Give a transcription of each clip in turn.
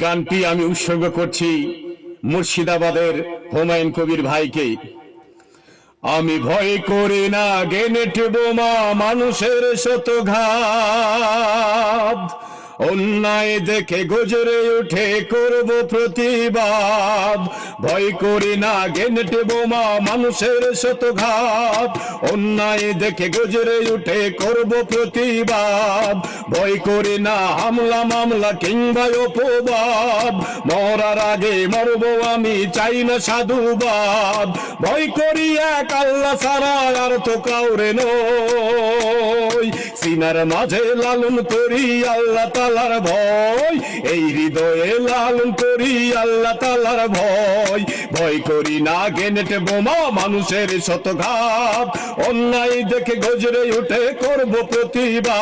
গানটি আমি উৎসর্গ করছি মুর্শিদাবাদের হুমায়ুন কবির ভাইকে। আমি ভয় করি না গেনেট বোমা মানুষের শত ঘাত অন্যায় দেখে গজরে উঠে করব প্রতিবাদ। ভয় করি না গেনেট বোমা, মানুষের শত ঘাত অন্যায় দেখে গজরে উঠে করব প্রতিবাদ। ভয় করি না, হামলা, মামলা কিংবা অপবাদ। মরার আগে মরব আমি, চাই না সাধুবাদ। ভয় করি এক আল্লাহ সারা আর তো কাউরে নই। সিনার মাঝে লালন করি, আল্লাহ তালার ভয়। এই হৃদয়ে লালন করি, আল্লাহ তালার ভয়। ভয় করি না গেনেট বোমা, মানুষের শতঘাত। অন্যায় দেখে গজরে উঠে করব প্রতিবাদ।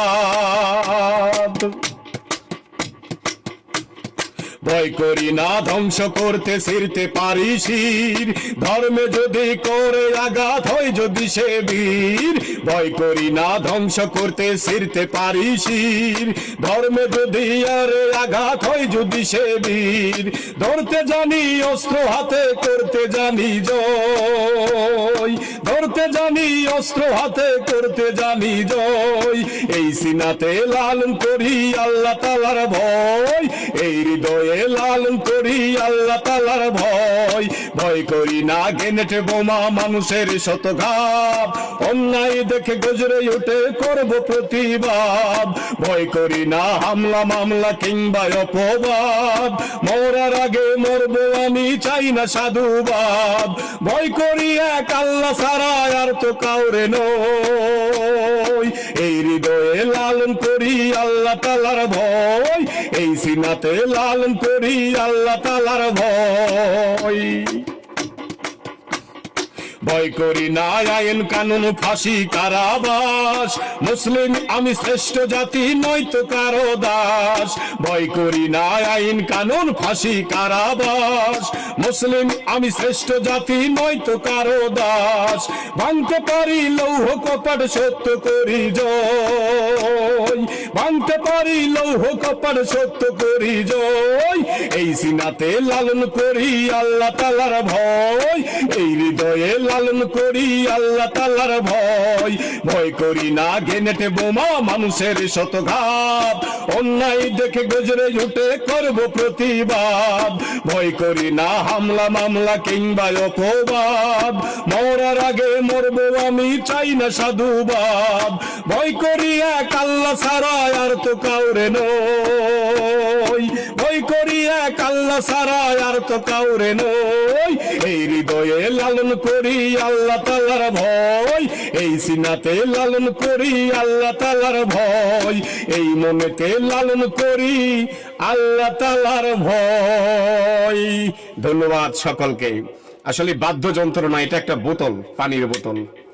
ভয় করি না, ধ্বংস করতে ফিরতে পারি শির ধর্মে যদি করে আঘাত হয়, যদি সে বীর, ভয় করি না, ধ্বংস করতে ফিরতে পারি শির ধর্মে যদি আরে আঘাত হয়, যদি সে বীর, ধরতে জানি অস্ত্র হাতে, করতে জানি জয়। ধরতে জানি অস্ত্র হাতে, করতে জানি জয়। এই সিনাতে লালন করি, আল্লাহ তালার ভয়। এই হৃদয়ে লালন করি আল্লাহ তালার ভয়। ভয় করি না, গেনেট বোমা মানুষের শতঘাত অন্যায় দেখে গজরে উঠে করব প্রতিবাদ। ভয় করি না, হামলা মামলা কিংবা অপবাদ। মরার আগে মরবো আমি, চাই না সাধুবাদ। ভয় করি এক আল্লাহ সারা আর তো কাউরে নই এই হৃদয়ে লালন করি আল্লাহ তালার ভয়। এই সিনাতে লালন করি আল্লাহ তালার ভয়। ভয় করি না আইন কানুন ফাঁসি কারাবাস। মুসলিম আমি শ্রেষ্ঠ জাতি নয়তো কারও দাস। ভয় করি না আইন কানুন ফাঁসি কারাবাস। মুসলিম আমি শ্রেষ্ঠ জাতি নয়তো কারও দাস। ভাঙতে পারি লৌহ কপাট সত্য করি জয়। ভাঙতে পারি লৌহ কপাট সত্য করি জয় এই সিনাতে লালন করি আল্লাহ তালার ভয়। এই হৃদয়ে লালন করি আল্লাহ তালার ভয়। ভয় করি না গেনেটে বোমা মানুষের শতঘাত। অন্যায় দেখে গজরে উঠে করব প্রতিবাদ। ভয় করি না হামলা মামলা কিংবা অপবাদ। মরার আগে মরবো আমি চাই না সাধুবাদ। ভয় করি এক আল্লাহ সারা আর তো কাউরে নই। ভয় করি এক আল্লাহ সারা আর তো কাউরে নই। এই হৃদয়ে লালন করি আল্লাহ তালার ভয়। এই সিনাতে লালন করি আল্লাহ তালার ভয়। এই মনেতে লালন করি আল্লাহ তালার ভয়। ধন্যবাদ সকলকে। আসলে বাদ্যযন্ত্র না, এটা একটা বোতল, পানির বোতল।